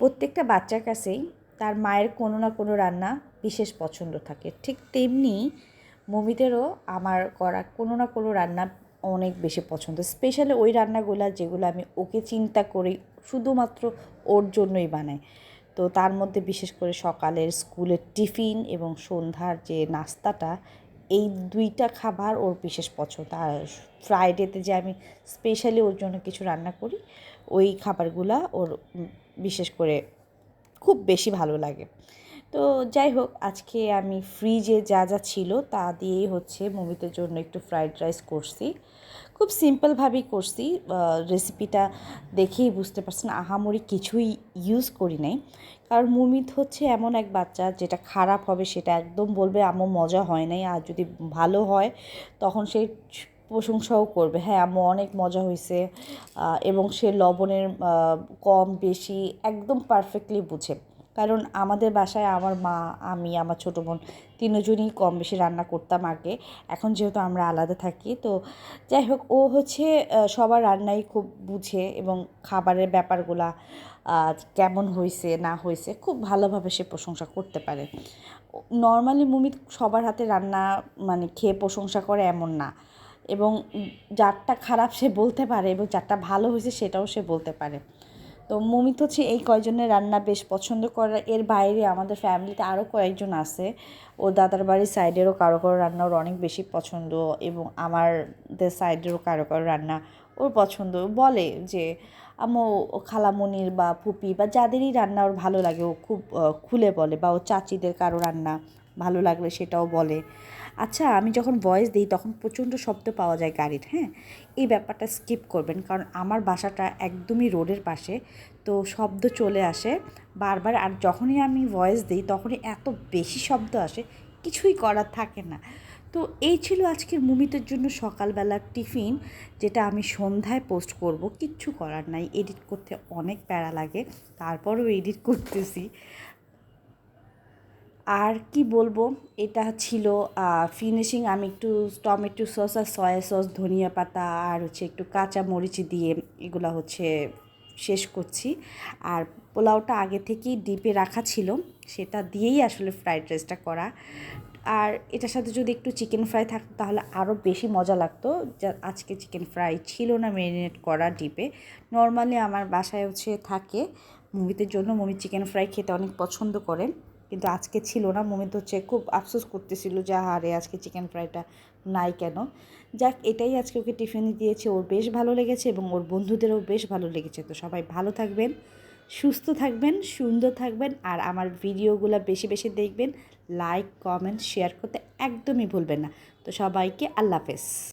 প্রত্যেকটা বাচ্চার কাছেই তার মায়ের কোনো না কোনো রান্না বিশেষ পছন্দ থাকে। ঠিক তেমনি মমিদেরও আমার করা কোনো না কোনো রান্না অনেক বেশি পছন্দ। স্পেশালি ওই রান্নাগুলো যেগুলো আমি ওকে চিন্তা করি শুধুমাত্র ওর জন্যই বানাই। তো তার মধ্যে বিশেষ করে সকালের স্কুলের টিফিন এবং সন্ধ্যার যে নাস্তাটা এই দুইটা খাবার ওর বিশেষ পছন্দ। আর ফ্রাইডেতে যে আমি স্পেশালি ওর জন্য কিছু রান্না করি, ওই খাবারগুলা ওর বিশেষ করে খুব বেশি ভালো লাগে। তো যাই হোক, আজকে আমি ফ্রিজে যা যা ছিল তা দিয়েই হচ্ছে মুভিদের জন্য একটু ফ্রাইড রাইস করছি। খুব সিম্পলভাবেই করছি রেসিপিটা দেখেই বুঝতে পারছেন, আহামরি কিছুই ইউজ করি নাই। কারণ মুমিত হচ্ছে এমন এক বাচ্চা, যেটা খারাপ হবে সেটা একদম বলবে, আম্মু, মজা হয় নাই, আর যদি ভালো হয়, তখন সে প্রশংসাও করবে। হ্যাঁ আম্মু, অনেক মজা হয়েছে এবং সে লবণের কম, বেশি, একদম পারফেক্টলি বুঝে। কারণ আমাদের বাসায় আমার মা, আমি, আমার ছোটো বোন তিনজনই কম বেশি রান্না করতাম আগে। এখন যেহেতু আমরা আলাদা থাকি, তো যাই হোক, ও হচ্ছে সবার রান্নাই খুব বুঝে এবং খাবারের ব্যাপারগুলা কেমন হয়েছে না হয়েছে খুব ভালোভাবে সে প্রশংসা করতে পারে। নর্মালি মুমিত সবার হাতে রান্না মানে খেয়ে প্রশংসা করে এমন না এবং যারটা খারাপ সে বলতে পারে এবং যারটা ভালো হয়েছে সেটাও সে বলতে পারে। তো মমিত হচ্ছে এই কয়জনের রান্না বেশ পছন্দ করে। এর বাইরে আমাদের ফ্যামিলিতে আরও কয়েকজন আছে। ওর দাদার বাড়ির সাইডেরও কারও কারও রান্না ওর অনেক বেশি পছন্দ এবং আমাদের সাইডেরও কারও কারও রান্না ওর পছন্দ। বলে যে আমো খালামনির বা ফুপি বা যাদেরই রান্না ওর ভালো লাগে, ও খুব খুলে বলে বা ও চাচিদের কারও রান্না ভালো লাগলে সেটাও বলে। আচ্ছা আমি যখন ভয়েস দিই তখন প্রচণ্ড শব্দ পাওয়া যায় গাড়ির হ্যাঁ? এই ব্যাপারটা স্কিপ করবেন কারণ আমার বাসাটা একদমই রোডের পাশে, তো শব্দ চলে আসে বারবার আর যখনই আমি ভয়েস দিই তখনই এত বেশি শব্দ আসে, কিছুই করার থাকে না। তো এই ছিল আজকের মুমিতের জন্য সকালবেলার টিফিন যেটা আমি সন্ধ্যায় পোস্ট করব, কিচ্ছু করার নাই এডিট করতে অনেক প্যারা লাগে, তারপরও এডিট করতেছি। আর কি বলব? এটা ছিল ফিনিশিং আমি একটু টমেটো সস আর সয়া সস ধনিয়া পাতা আর হচ্ছে একটু কাঁচা মরিচ দিয়ে এগুলো হচ্ছে শেষ করছি। আর পোলাওটা আগে থেকেই ডিপে রাখা ছিল, সেটা দিয়েই আসলে ফ্রাইড রাইসটা করা। আর এটার সাথে যদি একটু চিকেন ফ্রাই থাকতো, তাহলে আরও বেশি মজা লাগতো। যা, আজকে চিকেন ফ্রাই ছিল না ম্যারিনেট করা ডিপে। নর্মালি আমার বাসায় হচ্ছে থাকে মুভিদের জন্য মুভি চিকেন ফ্রাই খেতে অনেক পছন্দ করে। কিন্তু আজকে ছিল না মমিত হচ্ছে খুব আফসোস করতেছিল যে হারে আজকে চিকেন ফ্রাইটা নাই কেন? যাক, এটাই আজকে ওকে টিফিনে দিয়েছে, ওর বেশ ভালো লেগেছে এবং ওর বন্ধুদেরও বেশ ভালো লেগেছে। তো সবাই ভালো থাকবেন, সুস্থ থাকবেন, সুন্দর থাকবেন আর আমার ভিডিওগুলো বেশি বেশি দেখবেন লাইক কমেন্ট শেয়ার করতে একদমই ভুলবেন না। তো সবাইকে আল্লাহ হাফেজ।